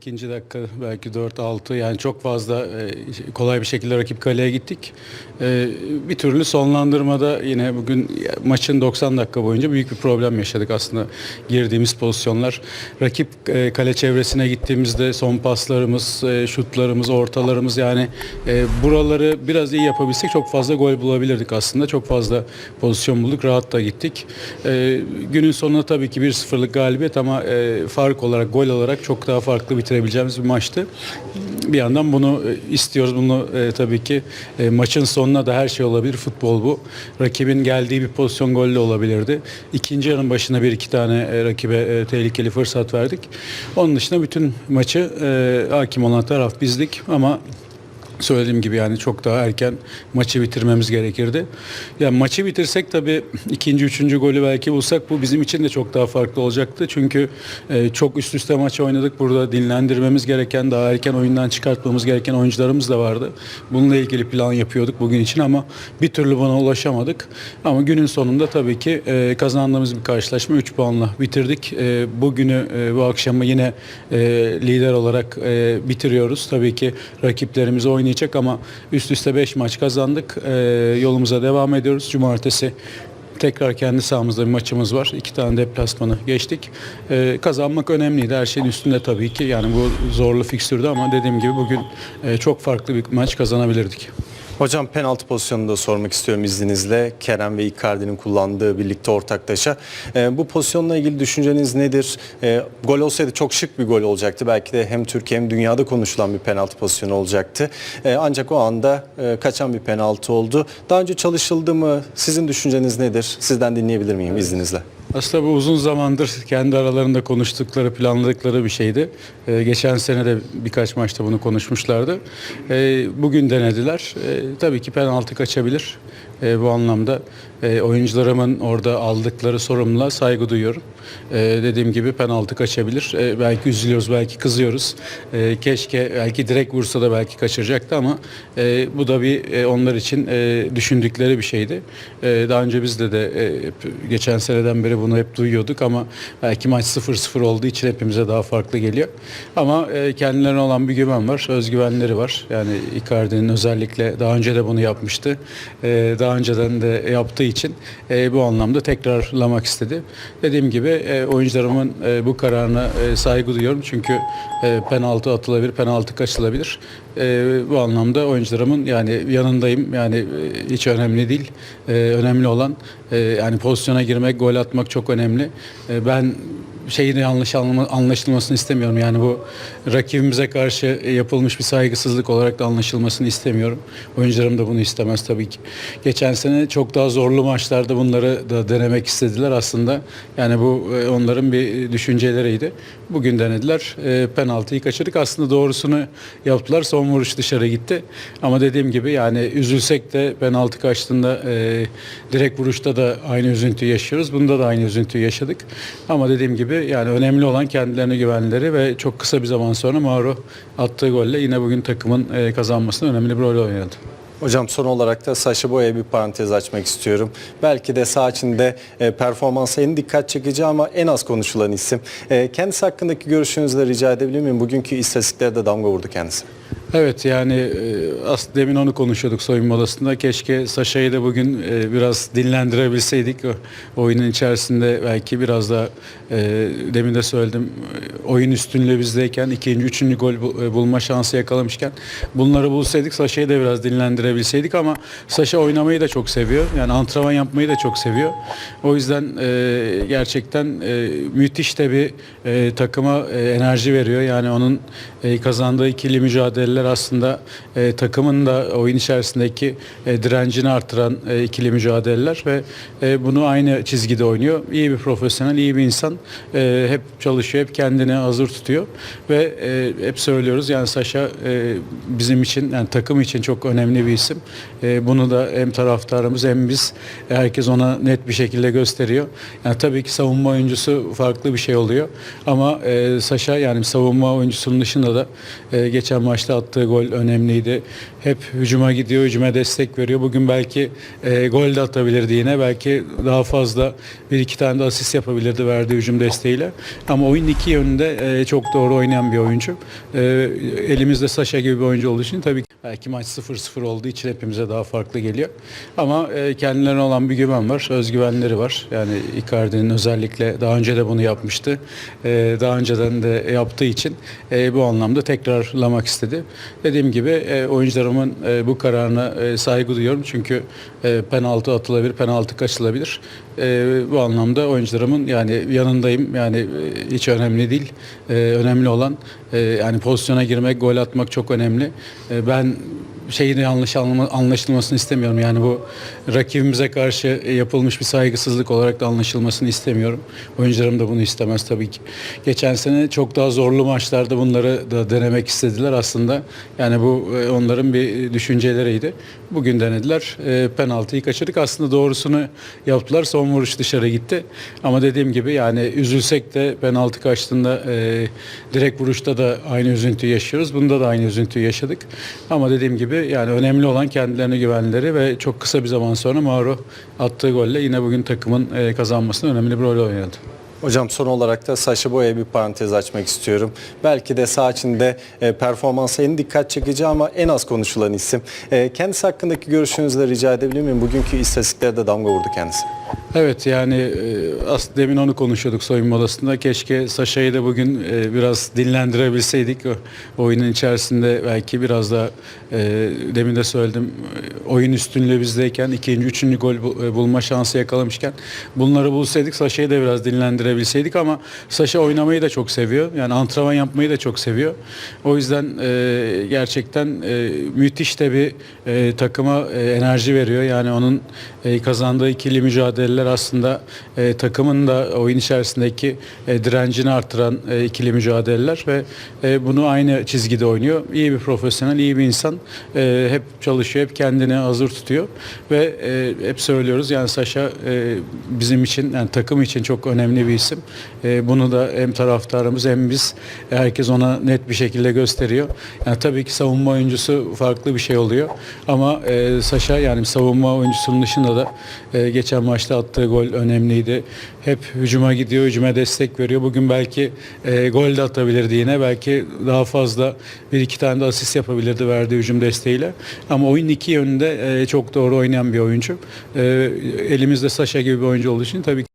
İkinci dakika belki 4-6 yani çok fazla e, kolay bir şekilde rakip kaleye gittik. E, bir türlü sonlandırmada yine bugün maçın 90 dakika boyunca büyük bir problem yaşadık aslında girdiğimiz pozisyonlar. Rakip e, kale çevresine gittiğimizde son paslarımız, şutlarımız, ortalarımız yani buraları biraz iyi yapabilsek çok fazla gol bulabilirdik aslında. Çok fazla pozisyon bulduk, rahat da gittik. Günün sonunda tabii ki 1-0'lık galibiyet ama fark olarak, gol olarak çok daha farklı bitirebileceğimiz bir maçtı. Bir yandan bunu e, istiyoruz. Bunu e, tabii ki e, maçın sonuna da her şey olabilir. Futbol bu. Rakibin geldiği bir pozisyon golle olabilirdi. İkinci yarının başına bir iki tane e, rakibe e, tehlikeli fırsat verdik. Onun dışında bütün maçı e, hakim olan taraf bizdik ama söylediğim gibi yani çok daha erken maçı bitirmemiz gerekirdi. Yani maçı bitirsek tabii ikinci, üçüncü golü belki bulsak bu bizim için de çok daha farklı olacaktı. Çünkü e, çok üst üste maç oynadık. Burada dinlendirmemiz gereken, daha erken oyundan çıkartmamız gereken oyuncularımız da vardı. Bununla ilgili plan yapıyorduk bugün için ama bir türlü buna ulaşamadık. Ama günün sonunda tabii ki e, kazandığımız bir karşılaşma 3 puanla bitirdik. E, bugünü, e, bu akşamı yine e, lider olarak e, bitiriyoruz. Tabii ki rakiplerimiz oynayacak ama üst üste 5 maç kazandık. E, yolumuza devam ediyoruz. Cumartesi tekrar kendi sahamızda bir maçımız var. İki tane deplasmanı geçtik. E, kazanmak önemliydi. Her şeyin üstünde tabii ki. Yani bu zorlu fikstürdü ama dediğim gibi bugün e, çok farklı bir maç kazanabilirdik. Hocam penaltı pozisyonunu da sormak istiyorum izninizle. Kerem ve Icardi'nin kullandığı birlikte ortaklaşa. Ee, bu pozisyonla ilgili düşünceniz nedir? Ee, gol olsaydı çok şık bir gol olacaktı. Belki de hem Türkiye hem dünyada konuşulan bir penaltı pozisyonu olacaktı. Ee, ancak o anda e, kaçan bir penaltı oldu. Daha önce çalışıldı mı? Sizin düşünceniz nedir? Sizden dinleyebilir miyim izninizle? Aslında bu uzun zamandır kendi aralarında konuştukları, planladıkları bir şeydi. Ee, geçen sene de birkaç maçta bunu konuşmuşlardı. Ee, bugün denediler. Ee, tabii ki penaltı kaçabilir. Ee, bu anlamda e, oyuncularımın orada aldıkları sorumluluğa saygı duyuyorum. Ee, dediğim gibi penaltı kaçabilir. Ee, belki üzülüyoruz, belki kızıyoruz. Ee, keşke belki direkt vursa da belki kaçıracaktı ama e, bu da bir e, onlar için e, düşündükleri bir şeydi. E, daha önce bizde de e, hep geçen seneden beri bunu hep duyuyorduk ama belki maç 0-0 olduğu için hepimize daha farklı geliyor. Ama e, kendilerine olan bir güven var, özgüvenleri var. Yani Icardi'nin özellikle daha önce de bunu yapmıştı. E, daha önceden de yaptığı için e, bu anlamda tekrarlamak istedi. Dediğim gibi e, oyuncularımın e, bu kararına e, saygı duyuyorum. Çünkü e, penaltı atılabilir, penaltı kaçılabilir. E, bu anlamda oyuncularımın yani yanındayım. Yani e, hiç önemli değil. E, önemli olan e, yani pozisyona girmek, gol atmak çok önemli. E, ben şeyin yanlış anlaşılmasını istemiyorum. Yani bu rakibimize karşı yapılmış bir saygısızlık olarak da anlaşılmasını istemiyorum. Oyuncularım da bunu istemez tabii ki. Geçen sene çok daha zorlu maçlarda bunları da denemek istediler aslında. Yani bu e, onların bir düşünceleriydi. Bugün denediler. E, penaltıyı kaçırdık. Aslında doğrusunu yaptılar. Son vuruş dışarı gitti. Ama dediğim gibi yani üzülsek de penaltı kaçtığında e, direkt vuruşta da aynı üzüntüyü yaşıyoruz. Bunda da aynı üzüntüyü yaşadık. Ama dediğim gibi yani önemli olan kendilerine güvenleri ve çok kısa bir zaman sonra Mauro attığı golle yine bugün takımın e, kazanmasında önemli bir rol oynadı. Hocam son olarak da Saşa Boya'ya bir parantez açmak istiyorum. Belki de saha içinde e, performansı en dikkat çekici ama en az konuşulan isim. E, kendisi hakkındaki görüşünüzü de rica edebilir miyim? Bugünkü istatistiklere de damga vurdu kendisi. Evet yani e, aslında demin onu konuşuyorduk soyunma odasında. Keşke Saşa'yı da bugün e, biraz dinlendirebilseydik. Oyunun içerisinde belki biraz da e, demin de söyledim oyun üstünlüğü bizdeyken ikinci, üçüncü gol bu- bulma şansı yakalamışken bunları bulsaydık Saşa'yı da biraz dinlendirebilseydik ama Saşa oynamayı da çok seviyor. Yani antrenman yapmayı da çok seviyor. O yüzden gerçekten müthiş de bir takıma enerji veriyor. Yani onun kazandığı ikili mücadeleler aslında e, takımın da oyun içerisindeki e, direncini artıran e, ikili mücadeleler ve e, bunu aynı çizgide oynuyor. İyi bir profesyonel, iyi bir insan. E, hep çalışıyor, hep kendini hazır tutuyor ve e, hep söylüyoruz yani Saşa e, bizim için yani takım için çok önemli bir isim. E, bunu da hem taraftarımız hem biz e, herkes ona net bir şekilde gösteriyor. Yani tabii ki savunma oyuncusu farklı bir şey oluyor ama e, Saşa yani savunma oyuncusunun dışında da e, geçen maçta attığı gol önemliydi. Hep hücuma gidiyor, hücuma destek veriyor. Bugün belki e, gol de atabilirdi yine. Belki daha fazla bir iki tane de asist yapabilirdi verdiği hücum desteğiyle. Ama oyun iki yönünde e, çok doğru oynayan bir oyuncu. E, elimizde Saşa gibi bir oyuncu olduğu için tabii ki belki maç 0-0 olduğu için hepimize daha farklı geliyor. Ama e, kendilerine olan bir güven var, özgüvenleri var. Yani Icardi'nin özellikle daha önce de bunu yapmıştı. E, daha önceden de yaptığı için e, bu anlamda tekrarlamak istedi. Dediğim gibi e, oyuncularımın e, bu kararına e, saygı duyuyorum. Çünkü e, penaltı atılabilir, penaltı kaçılabilir. E, bu anlamda oyuncularımın yani yanındayım. Yani e, hiç önemli değil. E, önemli olan e, yani pozisyona girmek, gol atmak çok önemli. E, ben şeyin yanlış anlaşılmasını istemiyorum. Yani bu rakibimize karşı yapılmış bir saygısızlık olarak da anlaşılmasını istemiyorum. Oyuncularım da bunu istemez tabii ki. Geçen sene çok daha zorlu maçlarda bunları da denemek istediler aslında. Yani bu e, onların bir düşünceleriydi. Bugün denediler. E, penaltıyı kaçırdık. Aslında doğrusunu yaptılar. Son vuruş dışarı gitti. Ama dediğim gibi yani üzülsek de penaltı kaçtığında e, direkt vuruşta da aynı üzüntüyü yaşıyoruz. Bunda da aynı üzüntüyü yaşadık. Ama dediğim gibi yani önemli olan kendilerine güvenleri ve çok kısa bir zaman sonra Mauro attığı golle yine bugün takımın e, kazanmasında önemli bir rol oynadı. Hocam son olarak da Saşa Boya'ya bir parantez açmak istiyorum. Belki de saha içinde e, performansı en dikkat çekici ama en az konuşulan isim. E, kendisi hakkındaki görüşünüzü de rica edebilir miyim? Bugünkü istatistiklere de damga vurdu kendisi. Evet yani e, aslında demin onu konuşuyorduk soyunma odasında. Keşke Saşa'yı da bugün e, biraz dinlendirebilseydik. O, oyunun içerisinde belki biraz da e, demin de söyledim oyun üstünlüğü bizdeyken ikinci, üçüncü gol bu- bulma şansı yakalamışken bunları bulsaydık Saşa'yı da biraz dinlendirebilseydik ama Saşa oynamayı da çok seviyor. Yani antrenman yapmayı da çok seviyor. O yüzden gerçekten müthiş de bir takıma enerji veriyor. Yani onun kazandığı ikili mücadeleler aslında e, takımın da oyun içerisindeki e, direncini artıran e, ikili mücadeleler ve e, bunu aynı çizgide oynuyor. İyi bir profesyonel, iyi bir insan. E, hep çalışıyor, hep kendini hazır tutuyor ve e, hep söylüyoruz yani Saşa e, bizim için yani takım için çok önemli bir isim. E, bunu da hem taraftarımız hem biz e, herkes ona net bir şekilde gösteriyor. Yani tabii ki savunma oyuncusu farklı bir şey oluyor ama e, Saşa yani savunma oyuncusunun dışında da e, geçen maçta attığı gol önemliydi. Hep hücuma gidiyor, hücuma destek veriyor. Bugün belki e, gol de atabilirdi yine. Belki daha fazla bir iki tane de asist yapabilirdi verdiği hücum desteğiyle. Ama oyun iki yönünde e, çok doğru oynayan bir oyuncu. E, elimizde Saşa gibi bir oyuncu olduğu için tabii ki